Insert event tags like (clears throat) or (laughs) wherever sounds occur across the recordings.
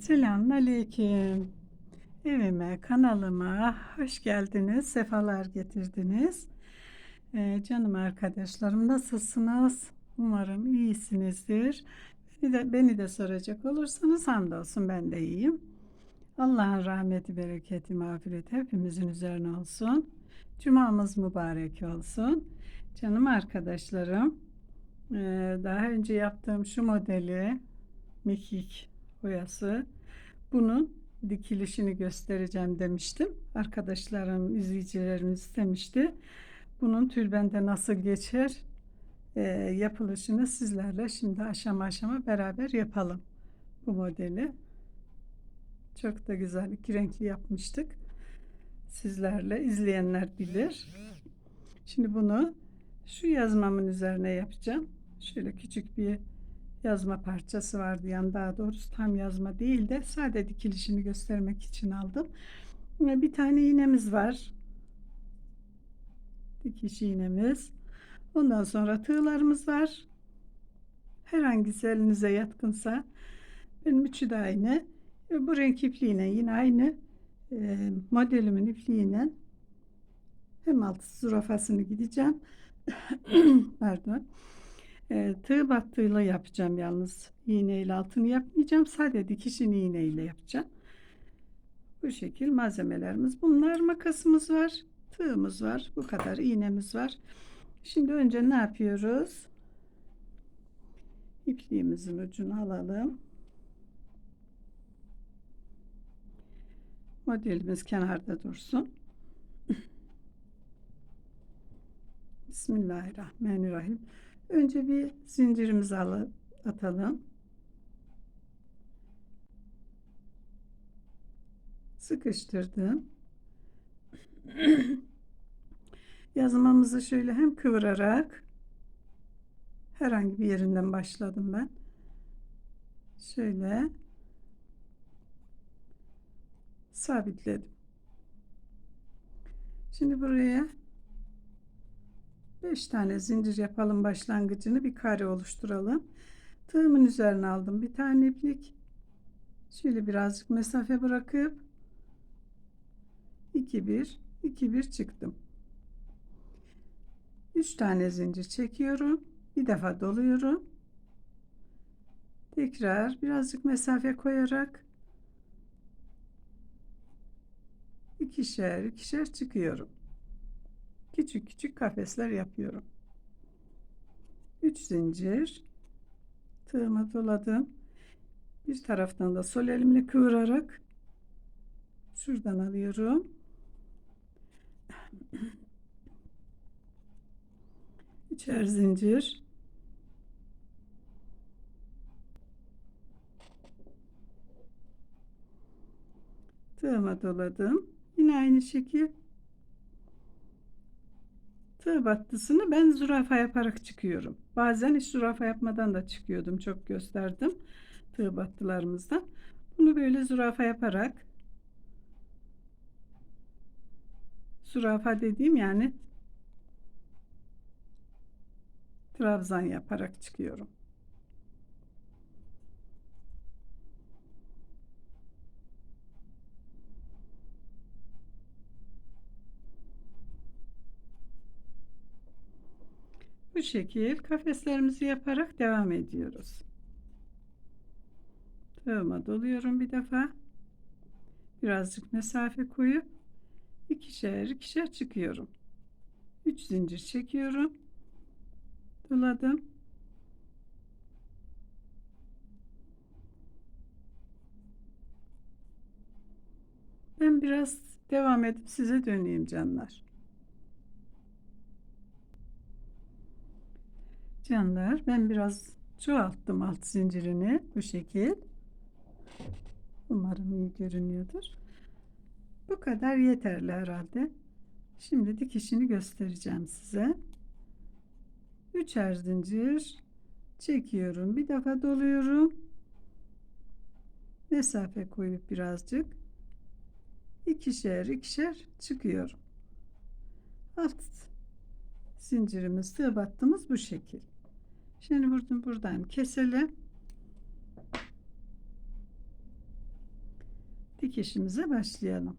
Selamünaleyküm. Evime, kanalıma hoş geldiniz, sefalar getirdiniz. Ee, canım arkadaşlarım nasılsınız? Umarım iyisinizdir. Beni de, beni de soracak olursanız hamdolsun ben de iyiyim. Allah'ın rahmeti, bereketi, mağfireti hepimizin üzerine olsun. Cumamız mübarek olsun. Canım arkadaşlarım, ee, daha önce yaptığım şu modeli, mekik boyası, bunun dikilişini göstereceğim demiştim. Arkadaşlarım, izleyicilerim istemişti. Bunun tülbende nasıl geçer e, yapılışını sizlerle şimdi aşama aşama beraber yapalım bu modeli. Çok da güzel iki renkli yapmıştık. Sizlerle izleyenler bilir. Şimdi bunu şu yazmamın üzerine yapacağım. Şöyle küçük bir yazma parçası vardı yani daha doğrusu tam yazma değil de sade dikilişini göstermek için aldım. Bir tane iğnemiz var. Dikiş iğnemiz. Ondan sonra tığlarımız var. Herhangisi elinize yatkınsa benim üçü de aynı. E, Bu renk ipliğine yine aynı e, modelimin ipliğine hem altı zürafasını gideceğim. (coughs) Pardon. E, tığ battığıyla yapacağım yalnız. İğneyle altını yapmayacağım. Sadece dikişini iğneyle yapacağım. Bu şekil malzemelerimiz. Bunlar makasımız var. Tığımız var. Bu kadar iğnemiz var. Şimdi önce ne yapıyoruz? İpliğimizin ucunu alalım. Modelimiz kenarda dursun. (laughs) Bismillahirrahmanirrahim. Önce bir zincirimizi al- atalım. Sıkıştırdım. (clears throat) Yazmamızı şöyle hem kıvırarak herhangi bir yerinden başladım ben. Şöyle sabitledim. Şimdi buraya 5 tane zincir yapalım başlangıcını bir kare oluşturalım. Tığımın üzerine aldım bir tane iplik. Şöyle birazcık mesafe bırakıp 2 1 2 1 çıktım. 3 tane zincir çekiyorum. Bir defa doluyorum. Tekrar birazcık mesafe koyarak ikişer ikişer çıkıyorum küçük küçük kafesler yapıyorum. 3 zincir tığıma doladım. Bir taraftan da sol elimle kıvırarak şuradan alıyorum. Üçer zincir. Tığıma doladım. Yine aynı şekil Tığ battısını ben zürafa yaparak çıkıyorum. Bazen hiç zürafa yapmadan da çıkıyordum. Çok gösterdim tığ battılarımızdan. Bunu böyle zürafa yaparak zürafa dediğim yani trabzan yaparak çıkıyorum. Bu şekil kafeslerimizi yaparak devam ediyoruz. Tığıma doluyorum bir defa. Birazcık mesafe koyup ikişer ikişer çıkıyorum. 3 zincir çekiyorum. Doladım. Ben biraz devam edip size döneyim canlar. Canlar ben biraz çoğalttım alt zincirini bu şekil. Umarım iyi görünüyordur. Bu kadar yeterli herhalde. Şimdi dikişini göstereceğim size. Üçer zincir çekiyorum. Bir defa doluyorum. Mesafe koyup birazcık ikişer ikişer çıkıyorum. Alt zincirimiz tığ battığımız bu şekil. Şimdi buradan buradan keselim. dikişimize başlayalım.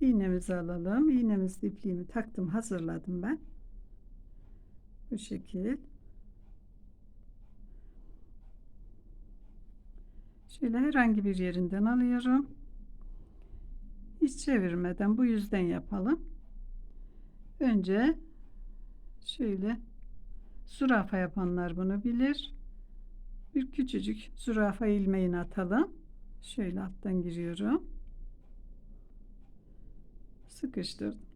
İğnemizi alalım. İğnemizi ipliğimi taktım, hazırladım ben. Bu şekil. Şöyle herhangi bir yerinden alıyorum. Hiç çevirmeden bu yüzden yapalım. Önce şöyle zürafa yapanlar bunu bilir. Bir küçücük zürafa ilmeğini atalım. Şöyle alttan giriyorum. Sıkıştırdım.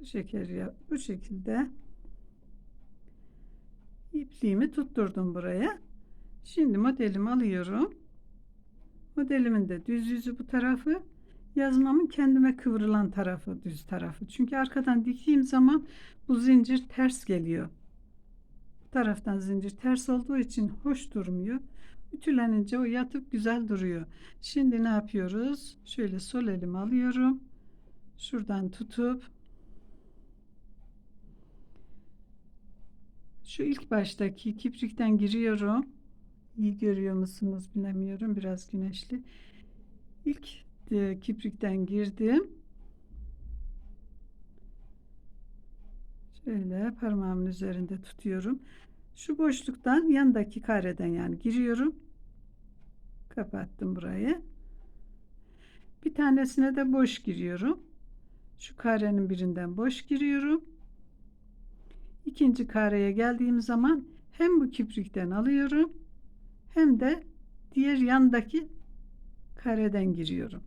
Bu şekilde bu şekilde ipliğimi tutturdum buraya. Şimdi modelimi alıyorum. Modelimin de düz yüzü bu tarafı. Yazmamın kendime kıvrılan tarafı düz tarafı. Çünkü arkadan diktiğim zaman bu zincir ters geliyor. Bu taraftan zincir ters olduğu için hoş durmuyor. Ütülenince o yatıp güzel duruyor. Şimdi ne yapıyoruz? Şöyle sol elimi alıyorum. Şuradan tutup şu ilk baştaki kiprikten giriyorum. İyi görüyor musunuz bilemiyorum. Biraz güneşli. İlk e, kiprikten girdim. Şöyle parmağımın üzerinde tutuyorum. Şu boşluktan yandaki kareden yani giriyorum. Kapattım burayı. Bir tanesine de boş giriyorum. Şu karenin birinden boş giriyorum. İkinci kareye geldiğim zaman hem bu kiprikten alıyorum hem de diğer yandaki kareden giriyorum.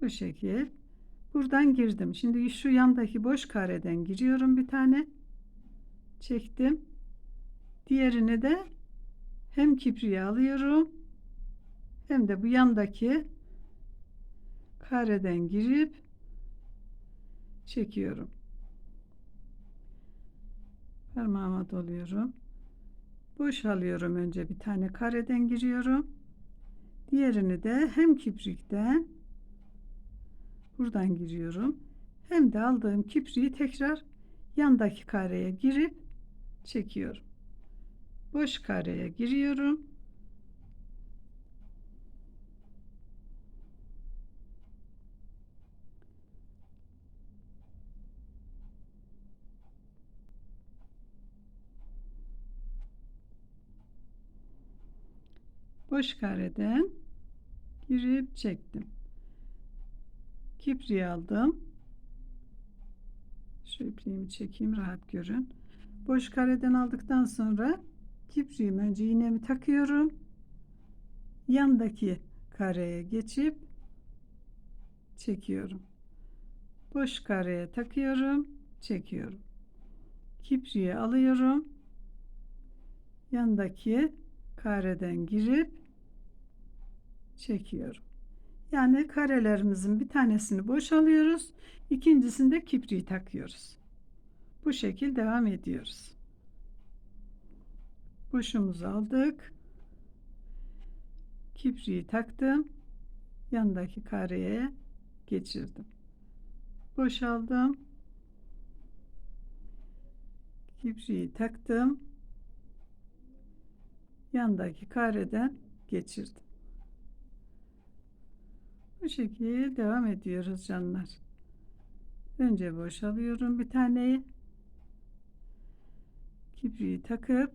Bu şekil. Buradan girdim. Şimdi şu yandaki boş kareden giriyorum bir tane. Çektim. Diğerini de hem kipriği alıyorum hem de bu yandaki kareden girip çekiyorum. Parmağıma doluyorum. Boş alıyorum önce bir tane kareden giriyorum. Diğerini de hem kiprikten buradan giriyorum. Hem de aldığım kipriği tekrar yandaki kareye girip çekiyorum. Boş kareye giriyorum. Boş kareden girip çektim. Kipriği aldım. Şu ipliğimi çekeyim rahat görün. Boş kareden aldıktan sonra kipriğimi önce iğnemi takıyorum. Yandaki kareye geçip çekiyorum. Boş kareye takıyorum, çekiyorum. Kipriği alıyorum. Yandaki kareden girip çekiyorum. Yani karelerimizin bir tanesini boşalıyoruz. ikincisinde kipriği takıyoruz. Bu şekil devam ediyoruz. Boşumuzu aldık. Kipriği taktım. Yandaki kareye geçirdim. Boşaldım. Kipriği taktım. Yandaki kareden geçirdim. Şekilde devam ediyoruz canlar. Önce boşalıyorum bir taneyi. Kibriği takıp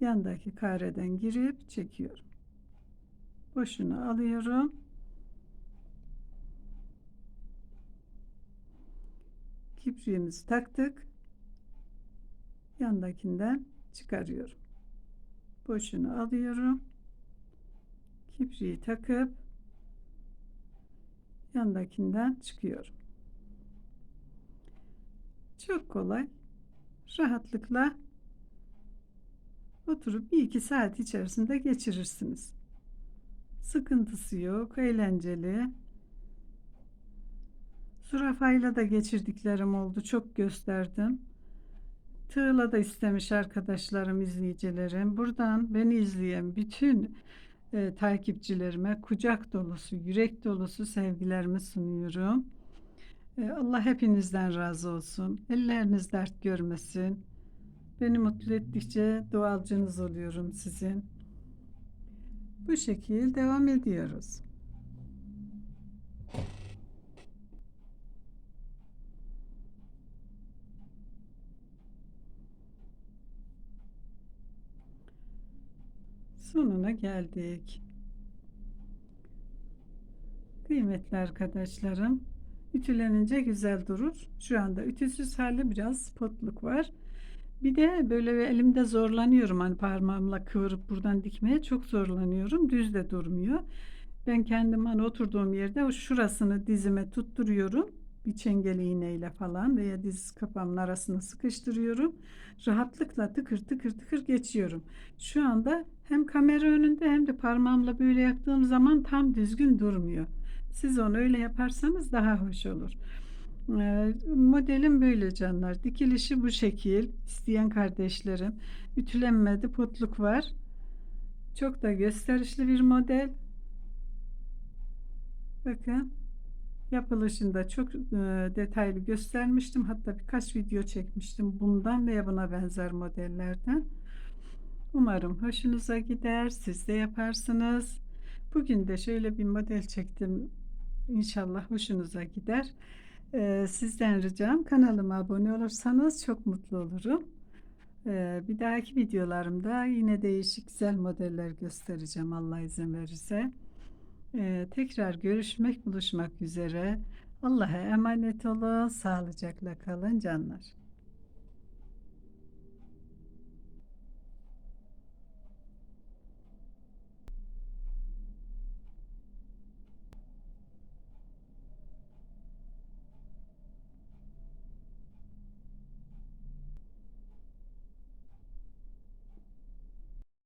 yandaki kareden girip çekiyorum. Boşunu alıyorum. Kibriğimizi taktık. Yandakinden çıkarıyorum. Boşunu alıyorum kibriği takıp yandakinden çıkıyorum. Çok kolay. Rahatlıkla oturup bir iki saat içerisinde geçirirsiniz. Sıkıntısı yok, eğlenceli. Zürafayla da geçirdiklerim oldu. Çok gösterdim. Tığla da istemiş arkadaşlarım, izleyicilerim. Buradan beni izleyen bütün e, takipçilerime kucak dolusu, yürek dolusu sevgilerimi sunuyorum. E, Allah hepinizden razı olsun. Elleriniz dert görmesin. Beni mutlu ettikçe dualcınız oluyorum sizin. Bu şekil devam ediyoruz. Sonuna geldik. Kıymetli arkadaşlarım, ütülenince güzel durur. Şu anda ütüsüz hali biraz potluk var. Bir de böyle elimde zorlanıyorum hani parmağımla kıvırıp buradan dikmeye çok zorlanıyorum. Düz de durmuyor. Ben kendim hani oturduğum yerde şurasını dizime tutturuyorum. Bir çengeli iğneyle falan veya diz kapağımın arasına sıkıştırıyorum. Rahatlıkla tıkır tıkır tıkır geçiyorum. Şu anda hem kamera önünde hem de parmağımla böyle yaptığım zaman tam düzgün durmuyor. Siz onu öyle yaparsanız daha hoş olur. Ee, modelim böyle canlar. Dikilişi bu şekil. İsteyen kardeşlerim. Ütülenmedi, potluk var. Çok da gösterişli bir model. Bakın. Yapılışında çok e, detaylı göstermiştim. Hatta birkaç video çekmiştim bundan veya buna benzer modellerden. Umarım hoşunuza gider. Siz de yaparsınız. Bugün de şöyle bir model çektim. İnşallah hoşunuza gider. Ee, sizden ricam kanalıma abone olursanız çok mutlu olurum. Ee, bir dahaki videolarımda yine değişik güzel modeller göstereceğim Allah izin verirse. Ee, tekrar görüşmek, buluşmak üzere. Allah'a emanet olun. Sağlıcakla kalın canlar.